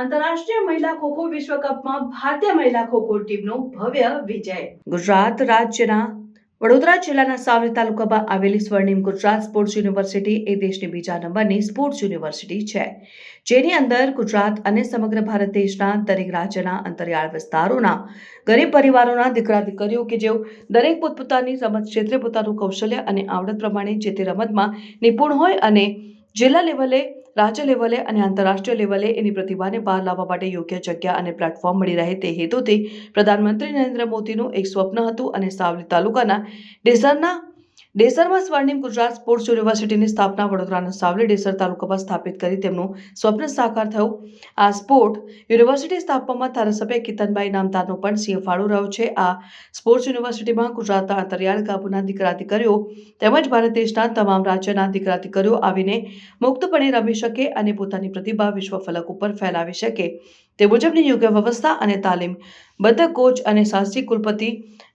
આંતરરાષ્ટ્રીય મહિલા ખોખો વિશ્વકપમાં ભારતીય મહિલા ખોખો ટીમનો ભવ્ય વિજય. ગુજરાત રાજ્યના વડોદરા જિલ્લાના સાવલી તાલુકામાં આવેલી સ્વર્ણિમ ગુજરાત સ્પોર્ટ્સ યુનિવર્સિટી એ દેશની બીજા નંબરની સ્પોર્ટ્સ યુનિવર્સિટી છે. જેની અંદર ગુજરાત અને સમગ્ર ભારત દેશના દરેક રાજ્યના અંતરિયાળ વિસ્તારોના, ગરીબ પરિવારોના દીકરા દીકરીઓ કે જેઓ દરેક પોતપોતાની રમત ક્ષેત્રે પોતાનું કૌશલ્ય અને આવડત પ્રમાણે જે તે રમતમાં નિપુણ હોય અને જિલ્લા લેવલે રાજ્ય લેવલે અને આંતરરાષ્ટ્રીય લેવલે એની પ્રતિભાને બહાર લાવવા માટે યોગ્ય જગ્યા અને પ્લેટફોર્મ મળી રહે તે હેતુથી પ્રધાનમંત્રી નરેન્દ્ર મોદીનું એક સ્વપ્ન હતું અને સાવલી તાલુકાના ડેસરના ડેસરમાં સ્વર્ણિમ ગુજરાત સ્પોર્ટ્સ યુનિવર્સિટીની સ્થાપના વડોદરાના સાવલી ડેસર તાલુકામાં સ્થાપિત કરી તેમનું સ્વપ્ન સાકાર થયું. આ સ્પોર્ટ યુનિવર્સિટી સ્થાપવામાં ધારાસભ્ય કિતનભાઈ નામદારનો પણ સિંહ ફાળો રહ્યો છે. આ સ્પોર્ટ્સ યુનિવર્સિટીમાં ગુજરાતના અંતરિયાળ ગામોના દીકરા દીકરીઓ તેમજ ભારત દેશના તમામ રાજ્યના દીકરા દીકરીઓ આવીને મુક્તપણે રમી શકે અને પોતાની પ્રતિભા વિશ્વ ફલક ઉપર ફેલાવી શકે. તે મુજબની યોગ્ય વ્યવસ્થા અને તાલીમ બધા કોચ અને સાહસિક કુલપતિ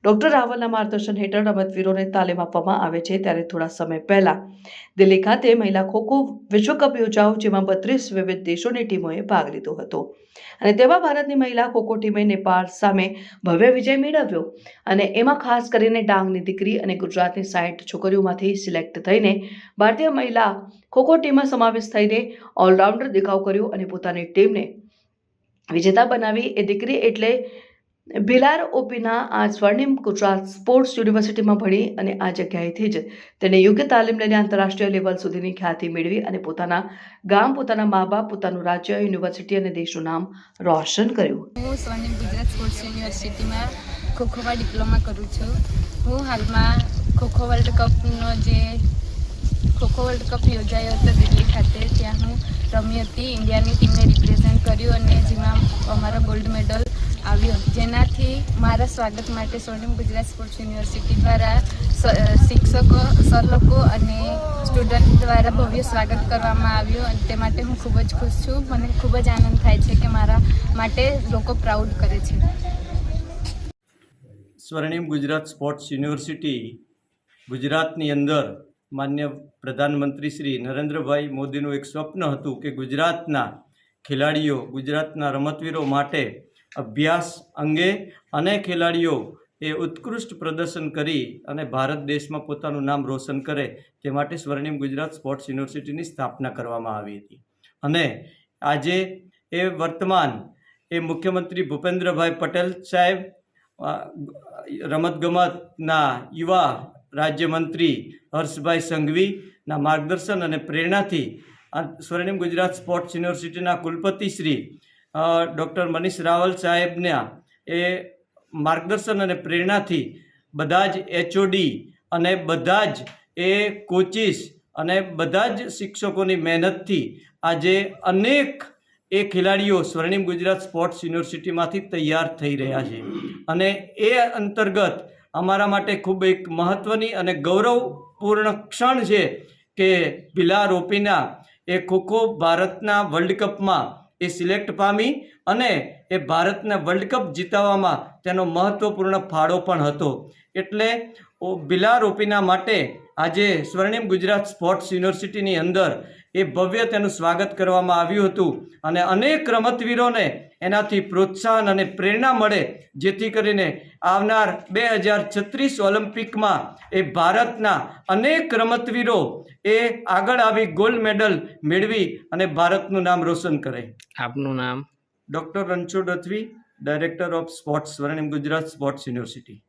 ડોક્ટર રાવલના માર્ગદર્શન હેઠળ રમતવીરોને તાલીમ આપવામાં આવે છે ત્યારે થોડા સમય પહેલા દિલ્હી ખાતે મહિલા ખોખો વિશ્વકપ યોજાયો, જેમાં બત્રીસ વિવિધ દેશોની ટીમોએ ભાગ લીધો હતો. અને તેમાં ભારતની મહિલા ખોખો ટીમે નેપાળ સામે ભવ્ય વિજય મેળવ્યો અને એમાં ખાસ કરીને ડાંગની દીકરી અને ગુજરાતની સાઠ છોકરીઓમાંથી સિલેક્ટ થઈને ભારતીય મહિલા ખોખો ટીમમાં સમાવેશ થઈને ઓલરાઉન્ડર દેખાવ કર્યો અને પોતાની ટીમને વિજેતા બનાવી એ દીકરી એટલે ભિલાર ઓપીના આ સ્વર્ણિમ ગુજરાત સ્પોર્ટ્સ યુનિવર્સિટીમાં ભણી અને આ જગ્યાએથી જ તેણે યોગ્ય તાલીમ લઈને આંતરરાષ્ટ્રીય લેવલ સુધીની ખ્યાતિ મેળવી અને પોતાના ગામ, પોતાના મા બાપ, પોતાનું રાજ્ય, યુનિવર્સિટી અને દેશનું નામ રોશન કર્યું. હું સ્વર્ણિમ ગુજરાત સ્પોર્ટ્સ યુનિવર્સિટીમાં ખોખોમાં ડિપ્લોમા કરું છું. હું હાલમાં ખોખો વર્લ્ડ કપનો જે ખોખો વર્લ્ડ કપ યોજાયો હતો દિલ્હી ખાતે, ત્યાં હું રમી હતી. ઇન્ડિયાની ટીમને રિપ્રેઝેન્ટ કર્યું અને અમારો ગોલ્ડ મેડલ આવ્યો. જેનાથી મારા સ્વાગત માટે સ્વર્ણિમ ગુજરાત સ્પોર્ટ્સ યુનિવર્સિટી દ્વારા શિક્ષકો સર લોકો અને સ્ટુડન્ટ દ્વારા ભવ્ય સ્વાગત કરવામાં આવ્યું અને તે માટે હું ખૂબ જ ખુશ છું. મને ખૂબ જ આનંદ થાય છે કે મારા માટે લોકો પ્રાઉડ કરે છે. સ્વર્ણિમ ગુજરાત સ્પોર્ટ્સ યુનિવર્સિટી ગુજરાતની અંદર માન્ય પ્રધાનમંત્રી શ્રી નરેન્દ્રભાઈ મોદીનું એક સ્વપ્ન હતું કે ગુજરાતના ખેલાડીઓ ગુજરાતના રમતવીરો માટે અભ્યાસ અંગે અને ખેલાડીઓ એ ઉત્કૃષ્ટ પ્રદર્શન કરી અને ભારત દેશમાં પોતાનું નામ રોશન કરે તે માટે સ્વર્ણિમ ગુજરાત સ્પોર્ટ્સ યુનિવર્સિટીની સ્થાપના કરવામાં આવી હતી. અને આજે એ વર્તમાન એ મુખ્યમંત્રી ભૂપેન્દ્રભાઈ પટેલ સાહેબ રમતગમતના યુવા રાજ્યમંત્રી હર્ષભાઈ સંઘવીના માર્ગદર્શન અને પ્રેરણાથી સ્વર્ણિમ ગુજરાત સ્પોર્ટ્સ યુનિવર્સિટીના કુલપતિ શ્રી ડૉક્ટર મનીષ રાવલ સાહેબના એ માર્ગદર્શન અને પ્રેરણાથી બધા જ એચઓડી અને બધા જ એ કોચિસ અને બધા જ શિક્ષકોની મહેનતથી આજે અનેક એ ખેલાડીઓ સ્વર્ણિમ ગુજરાત સ્પોર્ટ્સ યુનિવર્સિટીમાંથી તૈયાર થઈ રહ્યા છે. અને એ અંતર્ગત અમારા માટે ખૂબ એક મહત્ત્વની અને ગૌરવપૂર્ણ ક્ષણ છે કે ભીલા રોપીના એ ખોખો ભારતના વર્લ્ડ કપમાં એ સિલેક્ટ પામી અને એ ભારતને વર્લ્ડ કપ જીતાવવામાં તેનો મહત્ત્વપૂર્ણ ફાળો પણ હતો. એટલે બિલારોપીના બિલા રોપીના માટે આજે સ્વર્ણિમ ગુજરાત સ્પોર્ટ્સ યુનિવર્સિટીની અંદર એ ભવ્ય તેનું સ્વાગત કરવામાં આવ્યું હતું. અને અનેક રમતવીરોને એનાથી પ્રોત્સાહન અને પ્રેરણા મળે જેથી કરીને આવનાર બે હજાર છત્રીસ ઓલિમ્પિકમાં એ ભારતના અનેક રમતવીરો એ આગળ આવી ગોલ્ડ મેડલ મેળવી અને ભારતનું નામ રોશન કરે. આપનું નામ? Doctor Ranchhod Rathvi director of sports Swarnim Gujarat sports university.